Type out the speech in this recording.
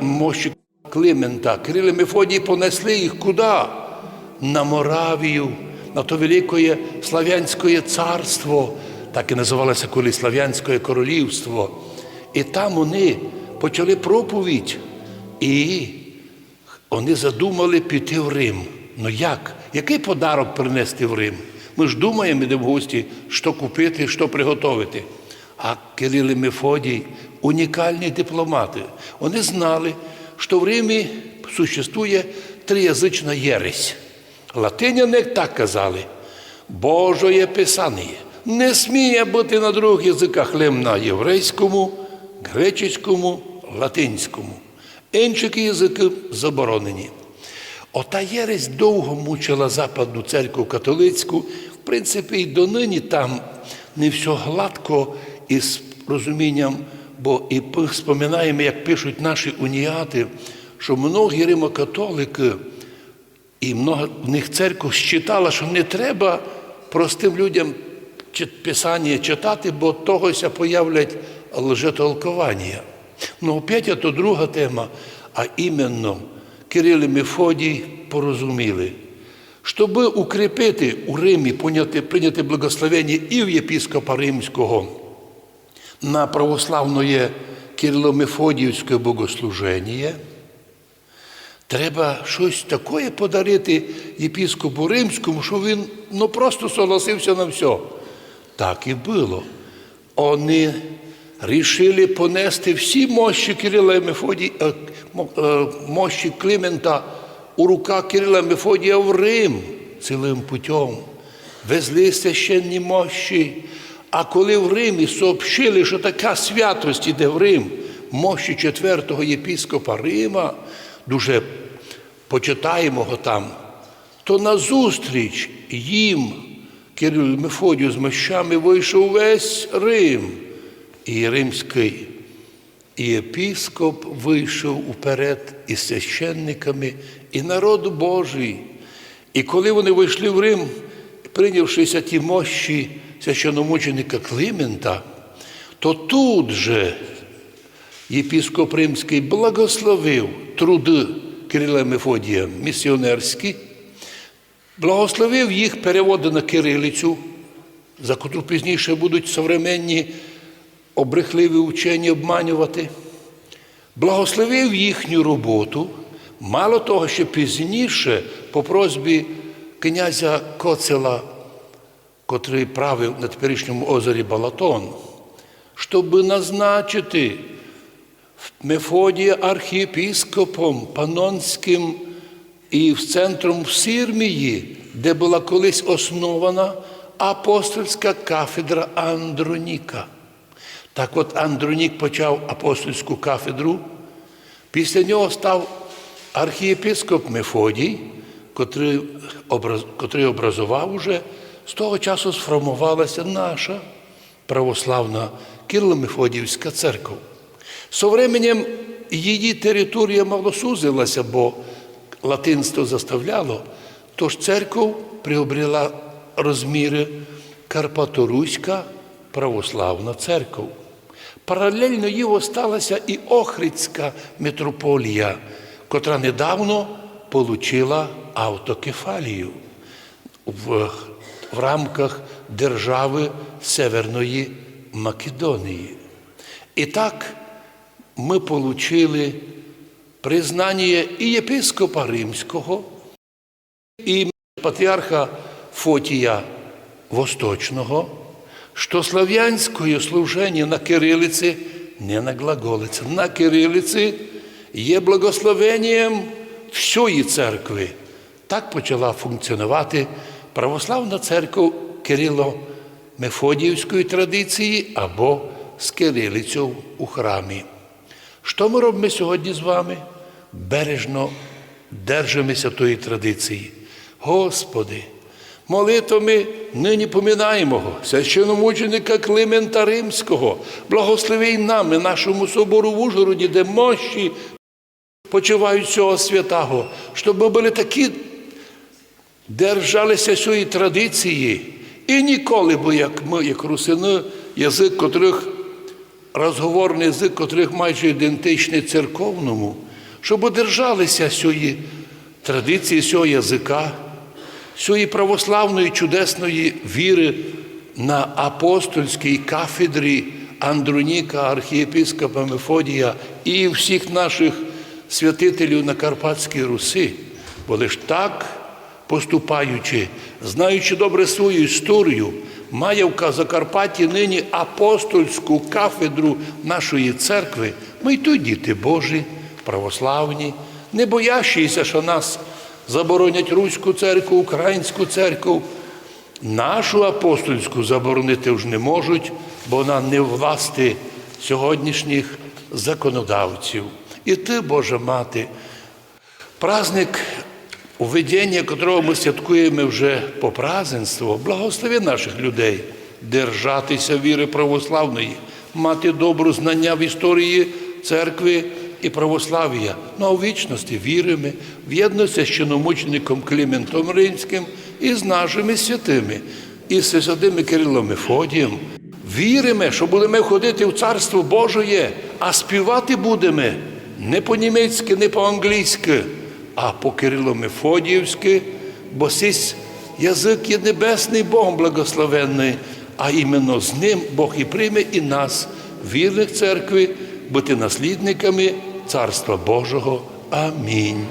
мощі Климента. Кирил і Мефодій понесли їх куди? На Моравію, на то велике Слав'янське царство, так і називалося колись Слав'янське королівство. І там вони почали проповідь. І вони задумали піти в Рим. Ну як? Який подарок принести в Рим? Ми ж думаємо, йдемо в гості, що купити, що приготувати. А Кирил і Мефодій унікальні дипломати. Вони знали, що в Римі существує триязична єресь. Латиняни так казали. Божоє Писання не сміє бути на двох язиках лим на єврейському, греческому, латинському. Інші язики заборонені. Ота єресь довго мучила Западну церкву католицьку. В принципі, і донині там не все гладко із розумінням, бо і споминаємо, як пишуть наші уніати, що многі римокатолики і много в них церква считала, що не треба простим людям писання читати, бо тогося появлять лжетолкування. Ну, опять то друга тема, а іменно Кирил і Мефодій порозуміли. Щоб укріпити у Римі, прийняти благословення і в єпіскопа Римського на православне Кирило-Мефодіївське богослуження, Треба щось таке подарити єпіскопу римському, що він ну, просто согласився на все. Так і було. Вони рішили понести всі мощі Кирила і е, е, мощі Климента у руках Кирила Мефодія в Рим цілим путем. Везли священні мощі. А коли в Римі сообщили, що така святость іде в Рим, мощі четвертого єпіскопа Рима, дуже почитаємого там, то назустріч їм Кирил Мефодію з мощами вийшов весь Рим і римський. І єпіскоп вийшов уперед із священниками, і народ Божий. І коли вони вийшли в Рим, прийнявшися ті мощі священомученика Климента, то тут же єпіскоп Римський благословив труди Кирила Мефодія місіонерські, благословив їх переводи на кирилицю, за котру пізніше будуть современні обрехливі вчені обманювати, благословив їхню роботу. Мало того, що пізніше, по просьбі князя Коцела, котрий правив на теперішньому озері Балатон, щоб назначити Мефодія архієпіскопом Панонським і в центром в Сирмії, де була колись основана апостольська кафедра Андроніка. Так от Андронік почав апостольську кафедру, після нього став архієпископ Мефодій, котрий образував уже, з того часу сформувалася наша православна Кирло-Мефодіївська церква. Со временем її територія мало сузилася, бо латинство заставляло, тож церква приобрела розміри Карпаторуська православна церква. Паралельно їй осталася і Охридська митрополія, котра недавно отримала автокефалію в, в рамках держави Северної Македонії. І так ми отримали признання і єпископа Римського, і патріарха Фотія Восточного, що слав'янське служення на кирилиці, не на глаголиці, на кирилиці є благословенням всієї церкви. Так почала функціонувати православна церква Кирило-Мефодіївської традиції або з кирилицю у храмі. Що ми робимо сьогодні з вами? Бережно держимося тої традиції. Господи, молитвами нині поминаємо священомученика Климента Римського, благослови нам і нашому собору в Ужгороді, де мощі почивають цього святого, щоб ми були такі, держалися цієї традиції. І ніколи, бо як ми, як русини, язик котрих розговорний язик, котрих майже ідентичний церковному, щоб одержалися сьої традиції, сього язика, сьої православної чудесної віри на апостольській кафедрі Андроніка, архієпископа Мефодія і всіх наших святителів на Карпатській Руси. Бо лиш так, поступаючи, знаючи добре свою історію, має в Закарпатті нині апостольську кафедру нашої церкви. Ми й тут діти Божі, православні, не боящіся, що нас заборонять Руську церкву, Українську церкву. Нашу апостольську заборонити вже не можуть, бо вона не власти сьогоднішніх законодавців. І ти, Божа Мати, праздник уведення, котрого ми святкуємо вже по праздненству, благослови наших людей держатися віри православної, мати добру знання в історії церкви і православ'я. Ну а у вічності віримо в єдності з чиномучеником Кліментом Римським і з нашими святими, і з святими Кирилом Мефодієм. Віримо, що будемо ходити в Царство Божоє, а співати будемо не по-німецьки, не по-англійськи, а по Кирило Мефодіївськи, бо сись язик є небесний Богом благословенний, а іменно з ним Бог і прийме і нас, вірних церкви, бути наслідниками Царства Божого. Амінь.